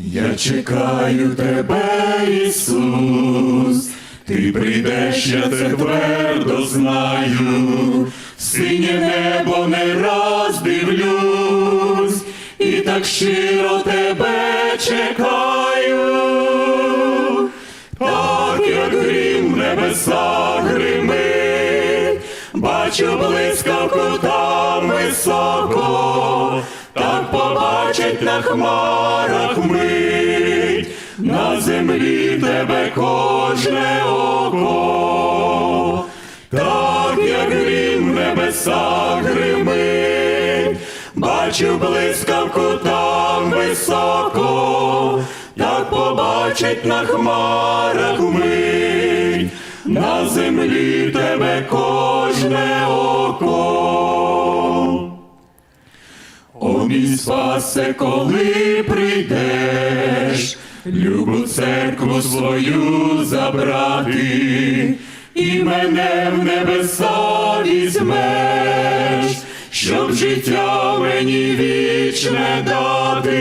Я чекаю тебе, Ісус, ти прийдеш, я це твердо знаю, синє небо не раз дивлюсь, і так щиро тебе чекаю, так як грім небеса гримить, бачу блискавку там високо, побачить на хмарах мить, на землі тебе кожне око, так як грім в небесах гримить, бачу блискавку там високо, так побачить на хмарах мить, на землі тебе кожне око. О, мій спасе, коли прийдеш, любу церкву свою забрати, і мене в небеса візьмеш, щоб життя мені вічне дати,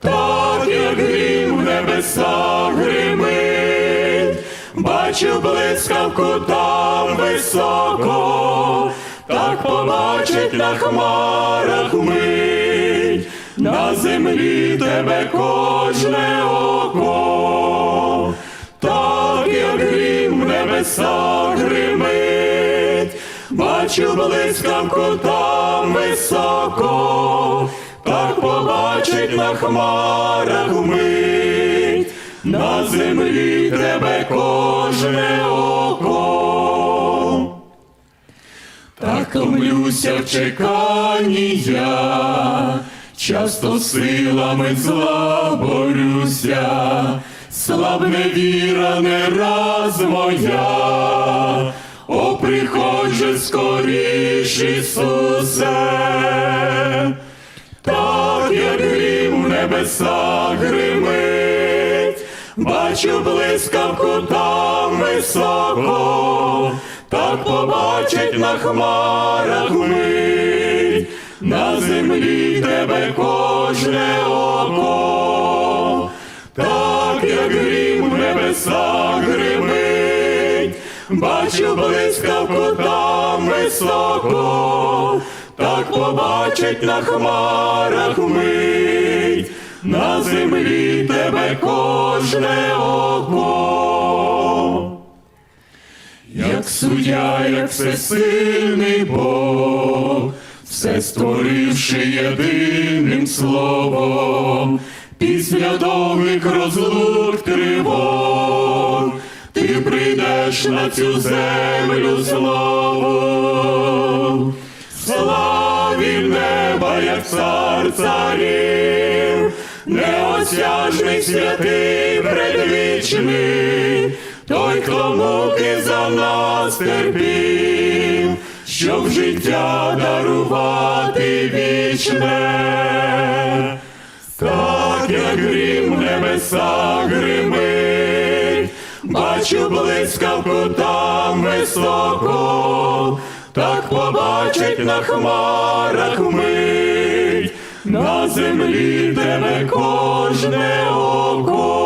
так як грім в небесах гримить, бачу блискавку там високо, так побачить на хмарах мить, на землі тебе кожне око, так як грім в гримить, бачу блискавку там високо, так побачить на хмарах мить, на землі тебе кожне око. Томлюся в чеканні я, часто силами зла борюся, слабне віра не раз моя, о, приходь же скоріш, Ісусе, так як грім в небесах гримить, бачу блискавку там високо, так побачить на хмарах мить, на землі тебе кожне око, так як грім в небесах гримить, бачу блискавку там високо, так побачить на хмарах мить, на землі тебе кожне око. Суддя, як всесильний Бог, все створивши єдиним словом, після довгих розлук тривог, ти прийдеш на цю землю знову. Славі неба, як цар царів, неосяжний святий предвічний, той, хто муки за нас терпів, щоб життя дарувати вічне, так як грім в небесах гримить, бачу блискавку там високо, так побачить на хмарах мить, на землі тебе кожне око.